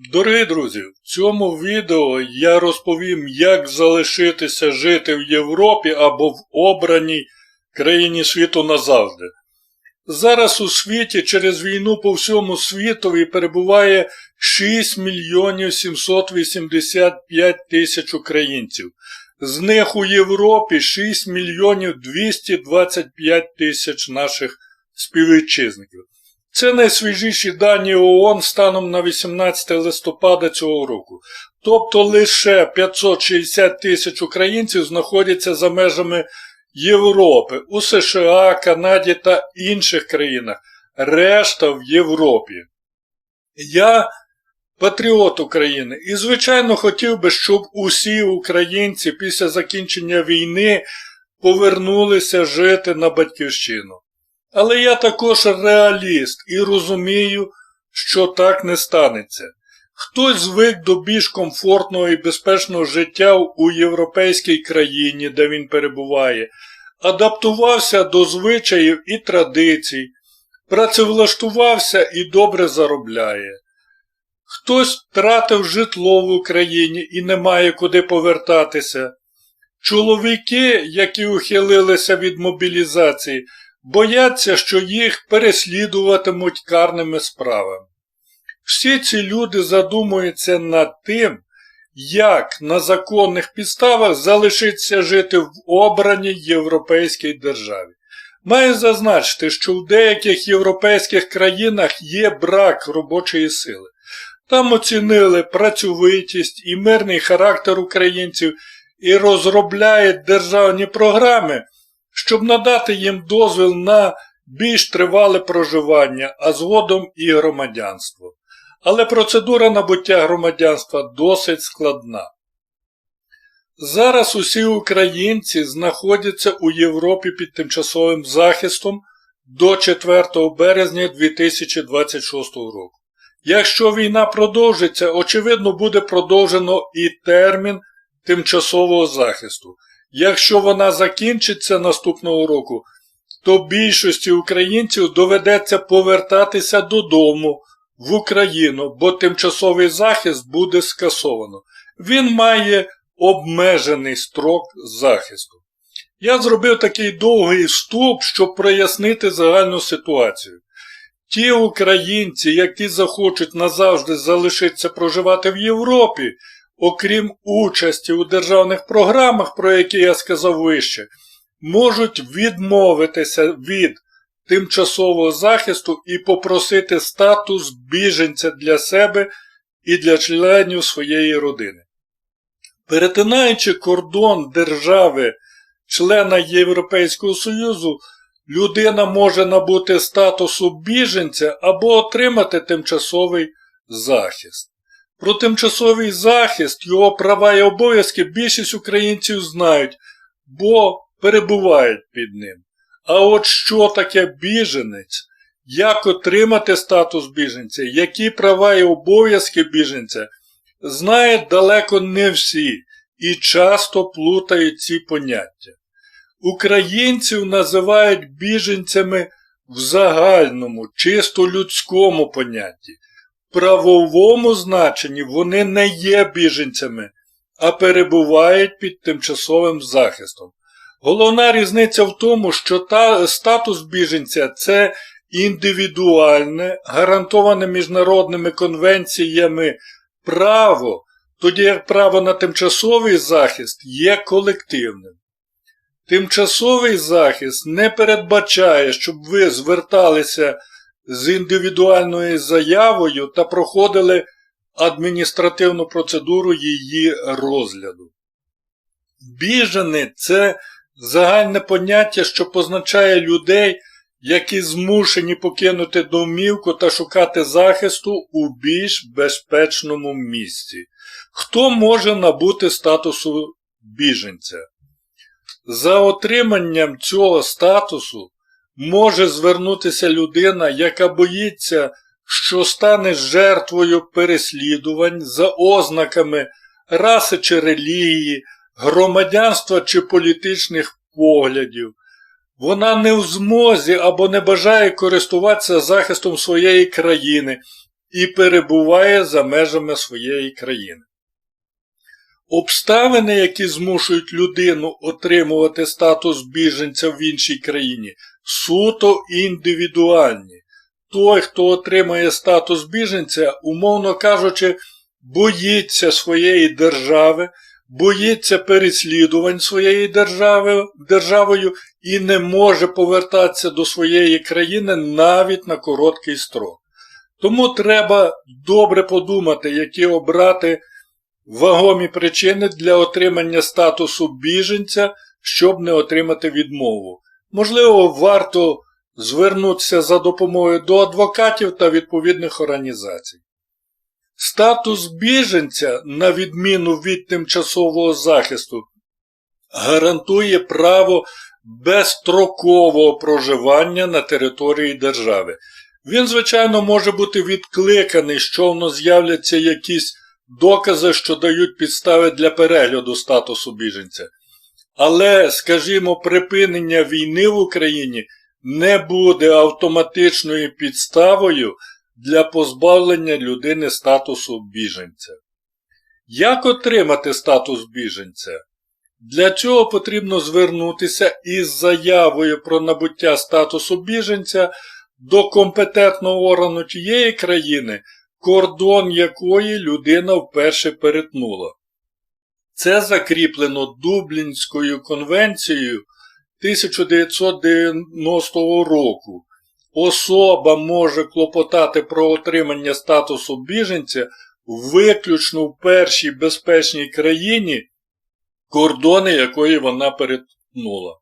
Дорогі друзі, в цьому відео я розповім, як залишитися жити в Європі або в обраній країні світу назавжди. Зараз у світі через війну по всьому світові перебуває 6 мільйонів 785 тисяч українців. З них у Європі 6 мільйонів 225 тисяч наших співвітчизників. Це найсвіжіші дані ООН станом на 18 листопада цього року. Тобто лише 560 тисяч українців знаходяться за межами Європи у США, Канаді та інших країнах. Решта в Європі. Я патріот України і, звичайно, хотів би, щоб усі українці після закінчення війни повернулися жити на батьківщину. Але я також реаліст і розумію, що так не станеться. Хтось звик до більш комфортного і безпечного життя у європейській країні, де він перебуває, адаптувався до звичаїв і традицій, працевлаштувався і добре заробляє. Хтось втратив житло в Україні і не має куди повертатися. Чоловіки, які ухилилися від мобілізації, бояться, що їх переслідуватимуть карними справами. Всі ці люди задумуються над тим, як на законних підставах залишитися жити в обраній європейській державі. Маю зазначити, що в деяких європейських країнах є брак робочої сили. Там оцінили працьовитість і мирний характер українців і розробляють державні програми, щоб надати їм дозвіл на більш тривале проживання, а згодом і громадянство. Але процедура набуття громадянства досить складна. Зараз усі українці знаходяться у Європі під тимчасовим захистом до 4 березня 2026 року. Якщо війна продовжиться, очевидно буде продовжено і термін тимчасового захисту. Якщо вона закінчиться наступного року, то більшості українців доведеться повертатися додому в Україну, бо тимчасовий захист буде скасовано. Він має обмежений строк захисту. Я зробив такий довгий вступ, щоб прояснити загальну ситуацію. Ті українці, які захочуть назавжди залишитися проживати в Європі, окрім участі у державних програмах, про які я сказав вище, можуть відмовитися від тимчасового захисту і попросити статус біженця для себе і для членів своєї родини. Перетинаючи кордон держави, члена Європейського Союзу, людина може набути статусу біженця або отримати тимчасовий захист. Про тимчасовий захист, його права і обов'язки більшість українців знають, бо перебувають під ним. А от що таке біженець? Як отримати статус біженця, які права і обов'язки біженця, знають далеко не всі і часто плутають ці поняття. Українців називають біженцями в загальному, чисто людському понятті. Правовому значенні вони не є біженцями, а перебувають під тимчасовим захистом. Головна різниця в тому, що та, статус біженця це індивідуальне, гарантоване міжнародними конвенціями право, тоді як право на тимчасовий захист є колективним. Тимчасовий захист не передбачає, щоб ви зверталися з індивідуальною заявою та проходили адміністративну процедуру її розгляду. Біжени це загальне поняття, що позначає людей, які змушені покинути домівку та шукати захисту у більш безпечному місці. Хто може набути статусу біженця? За отриманням цього статусу може звернутися людина, яка боїться, що стане жертвою переслідувань за ознаками раси чи релігії, громадянства чи політичних поглядів. Вона не в змозі або не бажає користуватися захистом своєї країни і перебуває за межами своєї країни. Обставини, які змушують людину отримувати статус біженця в іншій країні, суто індивідуальні. Той, хто отримає статус біженця, умовно кажучи, боїться своєї держави, боїться переслідувань своєї держави, державою і не може повертатися до своєї країни навіть на короткий строк. Тому треба добре подумати, які обрати вагомі причини для отримання статусу біженця, щоб не отримати відмову. Можливо, варто звернутися за допомогою до адвокатів та відповідних організацій. Статус біженця, на відміну від тимчасового захисту, гарантує право безстрокового проживання на території держави. Він, звичайно, може бути відкликаний, що воно з'являться якісь докази, що дають підстави для перегляду статусу біженця. Але, скажімо, припинення війни в Україні не буде автоматичною підставою для позбавлення людини статусу біженця. Як отримати статус біженця? Для цього потрібно звернутися із заявою про набуття статусу біженця до компетентного органу тієї країни, кордон якої людина вперше перетнула. Це закріплено Дублінською конвенцією 1990 року. Особа може клопотати про отримання статусу біженця виключно в першій безпечній країні, кордони якої вона перетнула.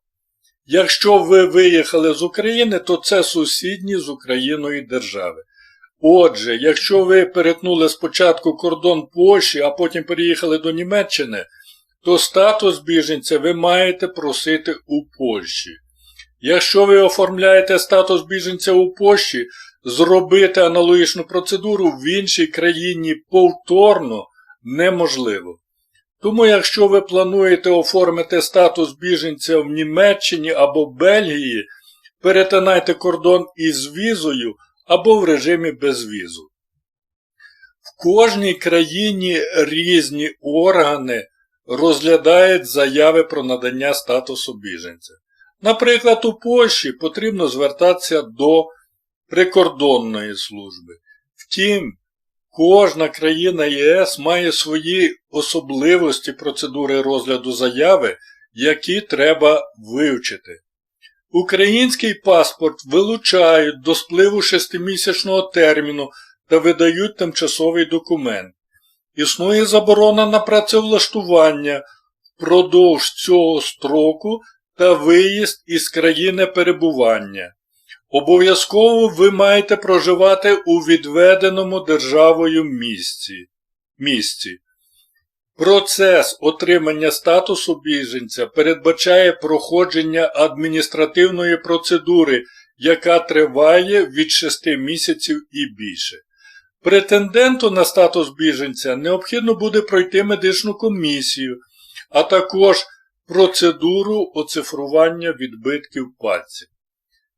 Якщо ви виїхали з України, то це сусідні з Україною держави. Отже, якщо ви перетнули спочатку кордон Польщі, а потім переїхали до Німеччини, то статус біженця ви маєте просити у Польщі. Якщо ви оформляєте статус біженця у Польщі, зробити аналогічну процедуру в іншій країні повторно неможливо. Тому, якщо ви плануєте оформити статус біженця в Німеччині або Бельгії, перетинайте кордон із візою або в режимі безвізу. В кожній країні різні органи розглядають заяви про надання статусу біженця. Наприклад, у Польщі потрібно звертатися до прикордонної служби. Втім, кожна країна ЄС має свої особливості процедури розгляду заяви, які треба вивчити. Український паспорт вилучають до спливу шестимісячного терміну та видають тимчасовий документ. Існує заборона на працевлаштування впродовж цього строку та виїзд із країни перебування. Обов'язково ви маєте проживати у відведеному державою місці. місці. Процес отримання статусу біженця передбачає проходження адміністративної процедури, яка триває від 6 місяців і більше. Претенденту на статус біженця необхідно буде пройти медичну комісію, а також процедуру оцифрування відбитків пальців.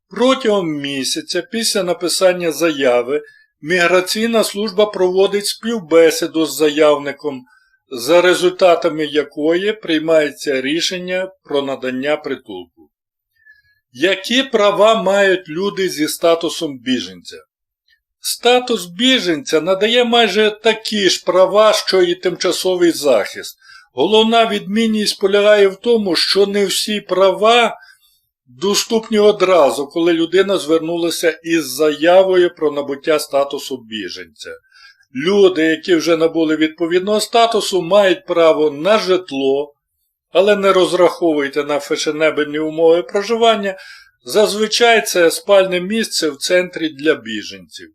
Протягом місяця після написання заяви Міграційна служба проводить співбесіду з заявником, за результатами якої приймається рішення про надання притулку. Які права мають люди зі статусом біженця? Статус біженця надає майже такі ж права, що і тимчасовий захист. Головна відмінність полягає в тому, що не всі права доступні одразу, коли людина звернулася із заявою про набуття статусу біженця. Люди, які вже набули відповідного статусу, мають право на житло, але не розраховуйте на фешенебельні умови проживання. Зазвичай це спальне місце в центрі для біженців,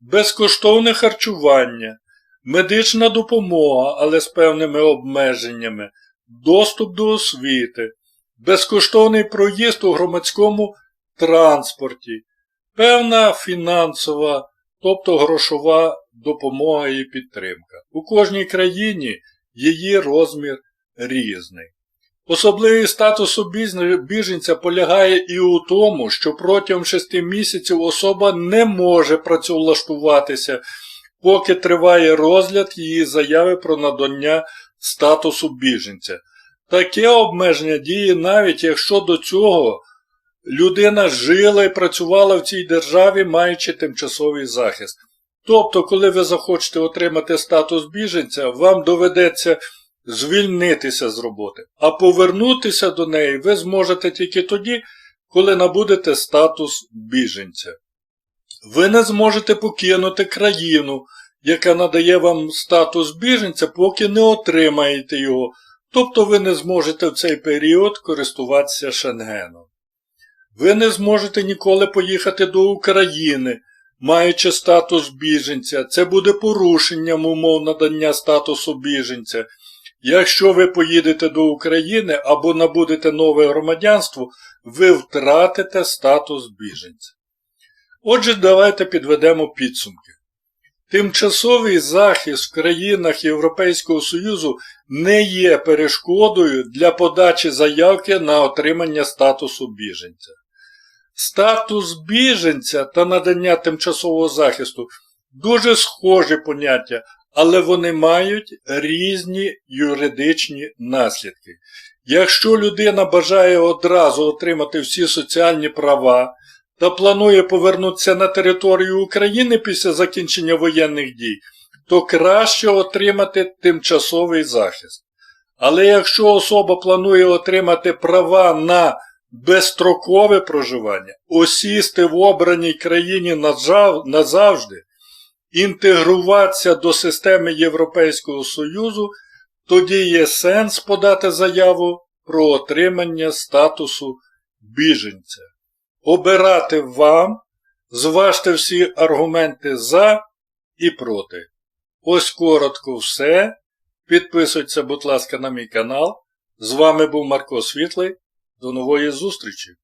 безкоштовне харчування, медична допомога, але з певними обмеженнями, доступ до освіти, безкоштовний проїзд у громадському транспорті, певна фінансова, тобто грошова допомога і підтримка. У кожній країні її розмір різний. Особливий статусу біженця полягає і у тому, що протягом 6 місяців особа не може працевлаштуватися поки триває розгляд її заяви про надання статусу біженця. Таке обмеження діє навіть якщо до цього людина жила і працювала в цій державі, маючи тимчасовий захист. Тобто, коли ви захочете отримати статус біженця, вам доведеться звільнитися з роботи, а повернутися до неї ви зможете тільки тоді, коли набудете статус біженця. Ви не зможете покинути країну, яка надає вам статус біженця, поки не отримаєте його, тобто ви не зможете в цей період користуватися Шенгеном. Ви не зможете ніколи поїхати до України, маючи статус біженця. Це буде порушенням умов надання статусу біженця. Якщо ви поїдете до України або набудете нове громадянство, ви втратите статус біженця. Отже, давайте підведемо підсумки. Тимчасовий захист в країнах Європейського Союзу не є перешкодою для подачі заявки на отримання статусу біженця. Статус біженця та надання тимчасового захисту дуже схожі поняття, але вони мають різні юридичні наслідки. Якщо людина бажає одразу отримати всі соціальні права та планує повернутися на територію України після закінчення воєнних дій, то краще отримати тимчасовий захист. Але якщо особа планує отримати права на безстрокове проживання, осісти в обраній країні назавжди, інтегруватися до системи Європейського Союзу, тоді є сенс подати заяву про отримання статусу біженця. Обирати вам, зважте всі аргументи за і проти. Ось коротко все. Підписуйтесь, будь ласка, на мій канал. З вами був Марко Світлий. До нової зустрічі!